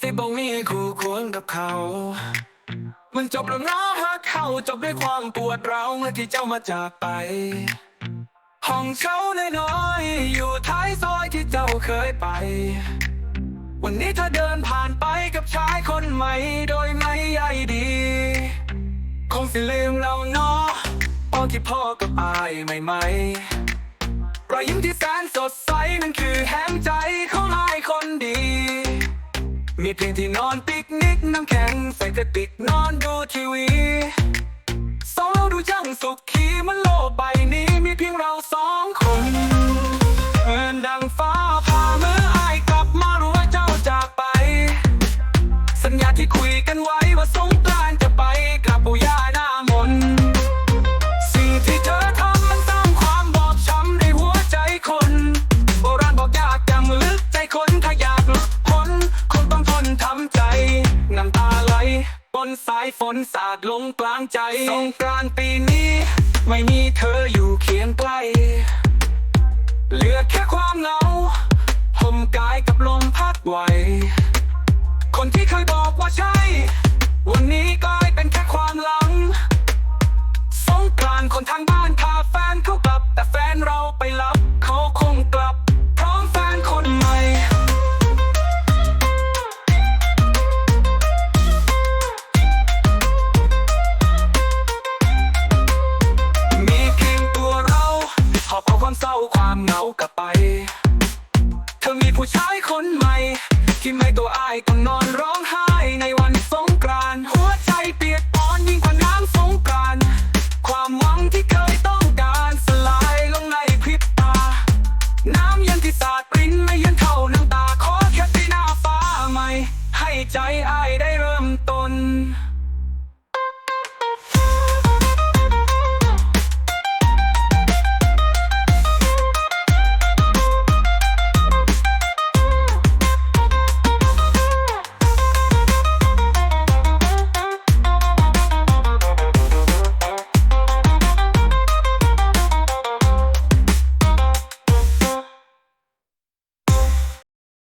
สิบ่มีคู่ควรกับเขา มันจบแล้วนะฮักเขาจบด้วยความปวดร้าวเมื่อที่เจ้ามาจากไป ห้องเช่าน้อยๆอยู่ท้ายซอยที่เจ้าเคยไป วันนี้เธอเดินผ่านไปกับชายคนใหม่โดยไม่ใยดี คงสิลืมเราเนาะตอนที่พ่อกับอายใหม่ๆรอยยิ้มที่แสนสดใสนั่นคือแห่งใจ มีเพียงที่นอนปิกนิกน้ำแข็งใส่กระติกนอนดูทีวีสองเราดูจังสุขีมันโลกใบนี้มีเพียงเราสองคนเอินดังฟ้าผ่าเมื่อไอกลับมารู้ว่าเจ้าจากไป สัญญาที่คุยกันไว้ว่าสงกรานต์จะไปกัน นสายฝนสาดลงกลางใจ สงกรานต์ปีนี้ ไม่มีเธออยู่เคียงใกล้ เหลือแค่ความเหงาห่มกายกับลมพัดไหว คนที่เคยบอกว่าใช่ วันนี้กลายเป็นแค่ความหลัง สงกรานต์คนทางบ้าน เหงากลับไป เธอมีผู้ชายคนใหม่ ที่ไม่ตัวอายต้องนอนร้องไห้ในวันสงกรานต์หัวใจเปียกปอนยิ่งกว่าน้ำสงกรานต์ความหวังที่เคยต้องการสลายลงในพริบตา น้ำเย็นที่สาดปริ้นไม่เย็นเท่าน้ำตาขอแค่ที่หน้าฟ้าใหม่ ให้ใจอายได้